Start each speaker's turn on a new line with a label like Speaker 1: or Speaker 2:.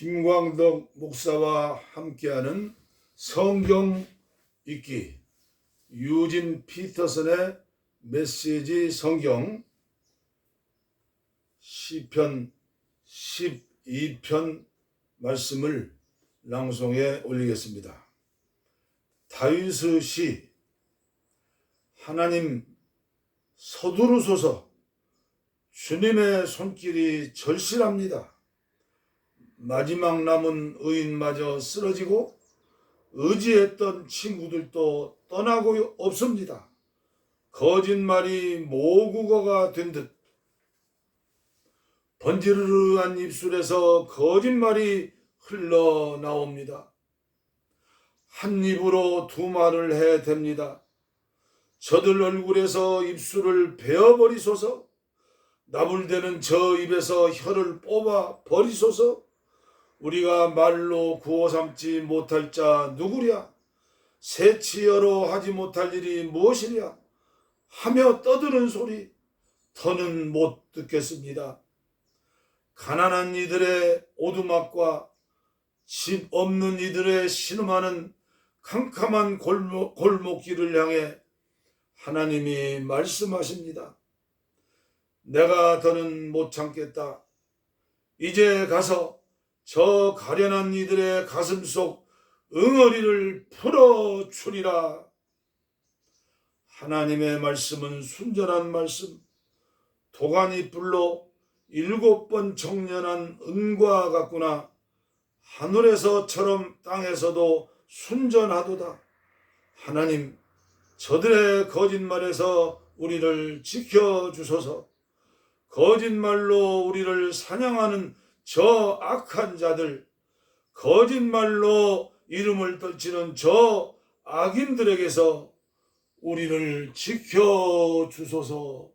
Speaker 1: 김광덕 목사와 함께하는 성경 읽기 유진 피터슨의 메시지 성경 시편 12편 말씀을 낭송해 올리겠습니다. 다윗의 시 하나님 서두르소서 주님의 손길이 절실합니다. 마지막 남은 의인마저 쓰러지고 의지했던 친구들도 떠나고 없습니다. 거짓말이 모국어가 된 듯 번지르르한 입술에서 거짓말이 흘러나옵니다. 한 입으로 두 말을 해 댑니다. 저들 얼굴에서 입술을 베어버리소서 나불대는 저 입에서 혀를 뽑아 버리소서 우리가 말로 구워 삼지 못할 자 누구랴? 새치여로 하지 못할 일이 무엇이랴? 하며 떠드는 소리 더는 못 듣겠습니다. 가난한 이들의 오두막과 집 없는 이들의 신음하는 캄캄한 골목, 골목길을 향해 하나님이 말씀하십니다. 내가 더는 못 참겠다. 이제 가서 저 가련한 이들의 가슴 속 응어리를 풀어주리라. 하나님의 말씀은 순전한 말씀, 도가니 불로 일곱 번 정련한 은과 같구나. 하늘에서처럼 땅에서도 순전하도다. 하나님, 저들의 거짓말에서 우리를 지켜주소서. 거짓말로 우리를 사냥하는 저 악한 자들, 거짓말로 이름을 떨치는 저 악인들에게서 우리를 지켜 주소서.